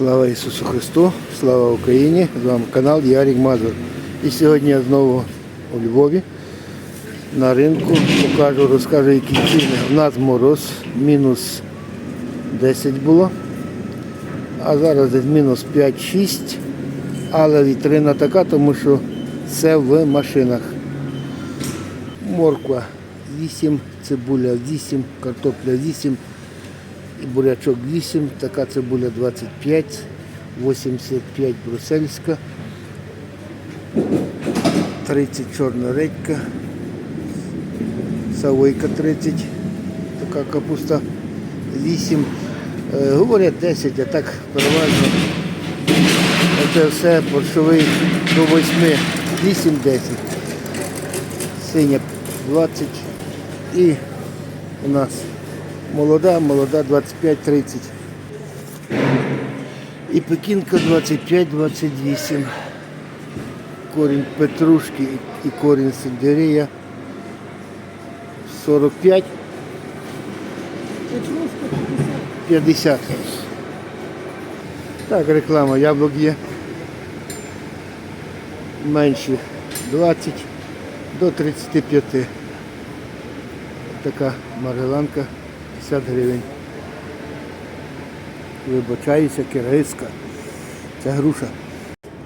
Слава Ісусу Христу, слава Україні! З вами канал Ярік Мазур. І сьогодні я знову у Львові на ринку покажу, розкажу, які ціни. У нас мороз, мінус 10 було, а зараз десь мінус 5-6, але вітрина така, тому що все в машинах. Морква 8, цибуля 8, картопля 8, і бурячок 8, така цибуля 25, 85 брусельська, 30 чорна редька, савойка 30, така капуста 8, е, говорять 10, а так переважно. Це все борщовий до 8, 8-10, синя 20 і у нас молода, молода 25-30. І пекінка 25-28. Корінь петрушки і корінь сельдерея 45. 50. Так, реклама яблук є. Менші 20 до 35. Така мариланка 50 гривень. Вибачаюся, киргизька. Це груша.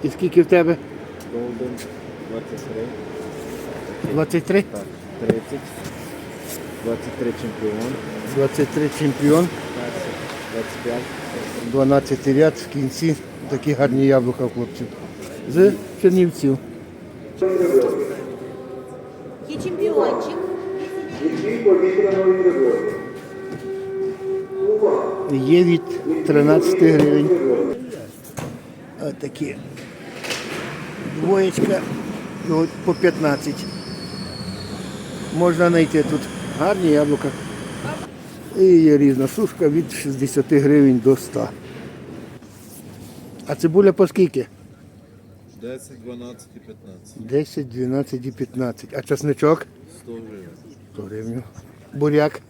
І скільки в тебе? Голден 23, 23? так, 30, 23 чемпіон, 23 чемпіон, 25, 12 ряд в кінці. Такі гарні яблука хлопців. З Чернівців. Є чемпіончик. Є від 13 гривень. Отакі. Двоєчка ну, по 15. Можна знайти тут гарні яблука. І є різна сушка від 60 гривень до 100. А цибуля по скільки? 10, 12 і 15, 10, 12 і 15. А часничок? 100 гривень, 100 гривень. Буряк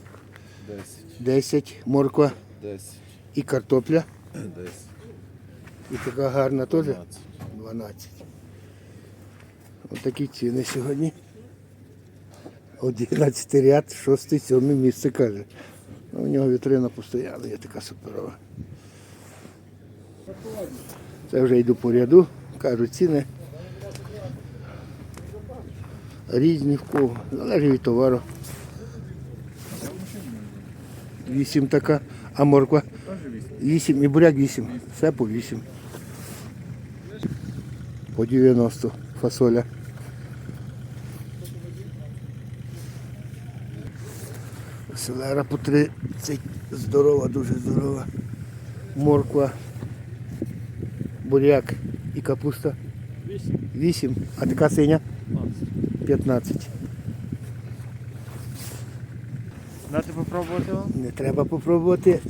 10, 10, морква 10, і картопля. 10, І така гарна теж 12. 12. Ось такі ціни сьогодні. 11 ряд, 6, 7 місце каже. Ну, У нього вітрина постояла, є така суперова. Це вже йду по ряду, кажу ціни. Різні в кого, залежить від товару. 8 така, а морква? 8 і буряк 8. Все по 8. По 90 фасоля. Селера по 30. Здорова, дуже здорова. Морква. Буряк і капуста. 8. 8. А така синя? 15. Дати попробувати вам? Не треба попробувати.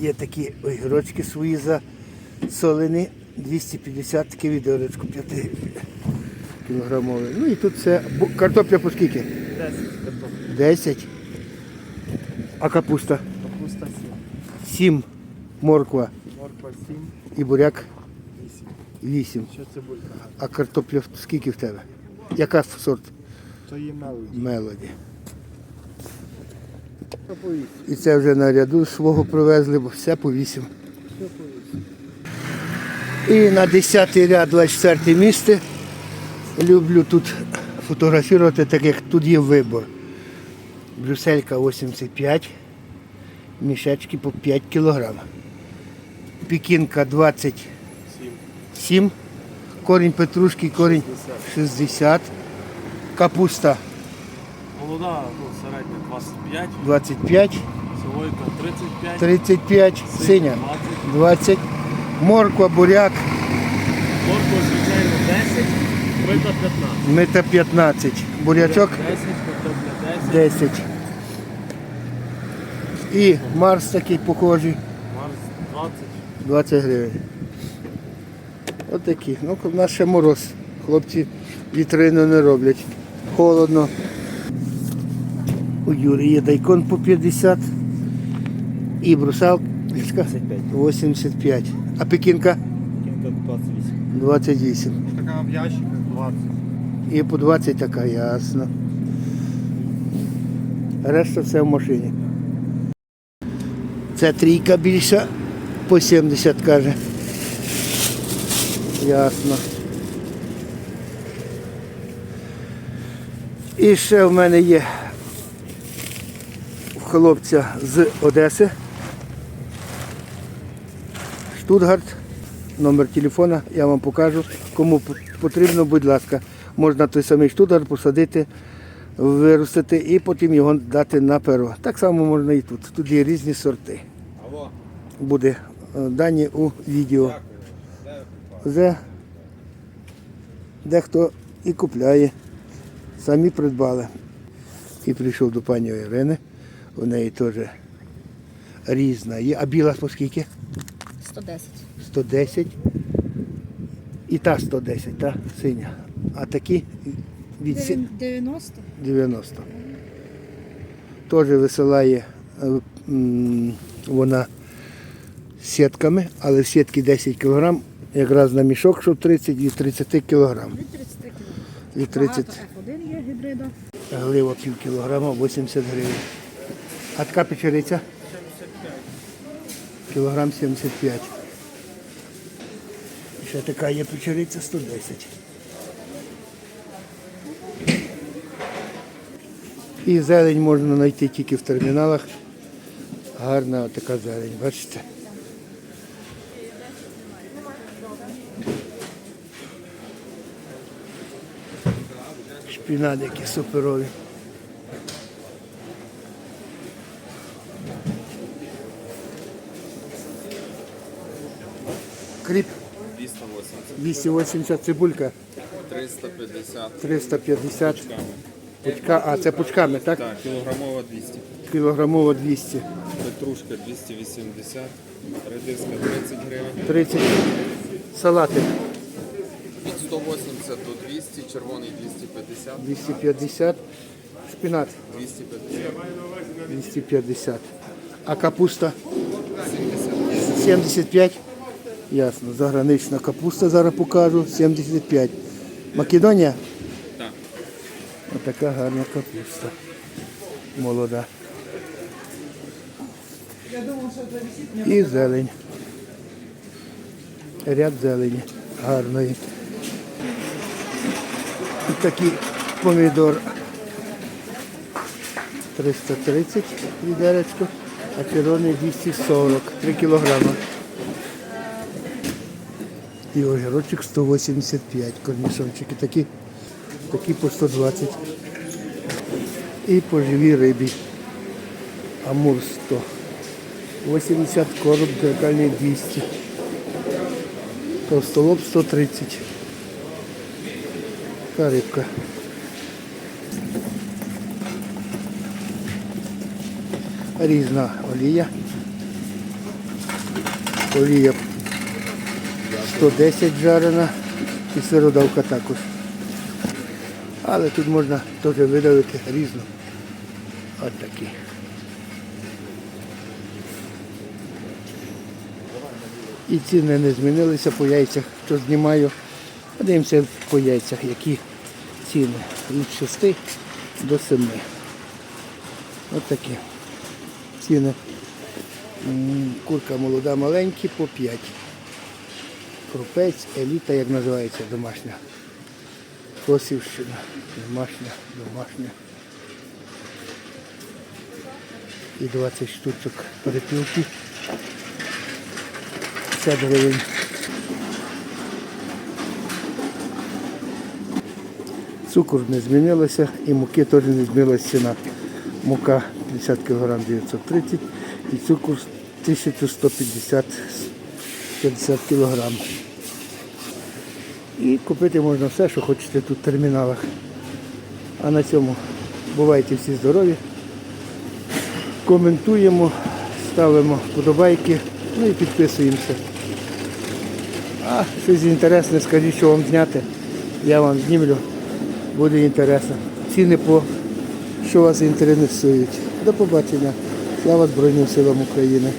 Є такі огірочки свої засолені. 250 таке відерочку 5 кілограмове. Ну і тут. Бу- Картопля по скільки? 10 картоп. 10. А капуста? Капуста 7. 7. Морква Морква 7. і буряк 8. 8. Що цибулька? А картопля скільки в тебе? Яка сорт? То є мелоді. Мелоді. Що по 8? І це вже на ряду свого привезли, бо все по 8. Що по 8? І на 10 ряд 24 місце. Люблю тут фотографувати, так як тут є вибор. Брюсселька 85, мішечки по 5 кг. Пікінка 27, корінь петрушки, корінь 60, капуста Молода, ну, середня 25, 25, силойка 35, 35, синя 20, 20, морква, буряк, морква, звичайно, 10, бита 15. мета 15, бурячок 10, 10, 10. І Марс такий похожий, Марс 20. 20 гривень. От такі. Ну, в нас ще мороз. Хлопці вітрину не роблять. Холодно. У Юрі є дайкон по 50 і брусал 85. А пекінка? Кінка 28. 28. Така в ящиках 20. І по 20 така, ясно. Решта все в машині. Це трійка більша, по 70 каже. Ясно. І ще в мене є хлопця з Одеси. Штутгарт. Номер телефона я вам покажу. Кому потрібно, будь ласка, можна той самий штутгарт посадити, виростити і потім його дати на перо. Так само можна і тут. Тут є різні сорти. Буде е, дані у відео. Де дехто і купляє. Самі придбали. І прийшов до пані Ірини. У неї теж різна є. А біла по скільки? 110. 110. І та 110, та синя. А такі від сі- 90. 90. Теж висилає е, м, вона сітками, але сітки 10 кг, якраз на мішок, щоб 30 від 30 кг. Від 30 кг. Від 30 F1 є гібрида. глива пів кілограма, 80 гривень. А така печериця? 75. Кілограм 75. І ще така є печериця 110. І зелень можна знайти тільки в терміналах. Гарна така зелень, бачите? Шпінат які суперові. Кріп 280. 280 цибулька, 350. 350 пучка, а це пучками, так? Так, кілограмова 200. Кілограмово 200. Петрушка 280. Редиска 30 гривень. 30 салати Від 180 до 200, червоний 250. 250, шпінат 250. 250. А капуста 70. 75. Ясно, загранична капуста зараз покажу. 75. Македонія? Так. Отака гарна капуста. Молода. І зелень. Ряд зелені гарної. І такий помідор 330 відеречко, а червоний 240, 3 кілограма. І огірочок 185, корнішончики такі, такі по 120. І по живій рибі. Амур 100. 80 короб дзеркальний 200. Товстолоб 130. Така рибка. Різна олія. Олія 110 жарена і сиродавка також. Але тут можна теж видавити різну. От такі. І ціни не змінилися по яйцях. Що знімаю, подивимося по яйцях, які ціни. Від 6 до 7. От такі ціни. Курка молода маленькі по 5. Крупець, еліта, як називається, домашня. Косівщина, домашня, домашня. І 20 штучок перепілки. 50 гривень. Цукор не змінилося і муки теж не змінилася ціна. Мука 50 кг 930 і цукор 1150 50 кг. І купити можна все, що хочете тут в терміналах. А на цьому бувайте всі здорові. Коментуємо, ставимо вподобайки, ну і підписуємося. А щось інтересне, скажіть, що вам зняти. Я вам знімлю, буде інтересно. Ціни по що вас інтересують. До побачення. Слава Збройним силам України.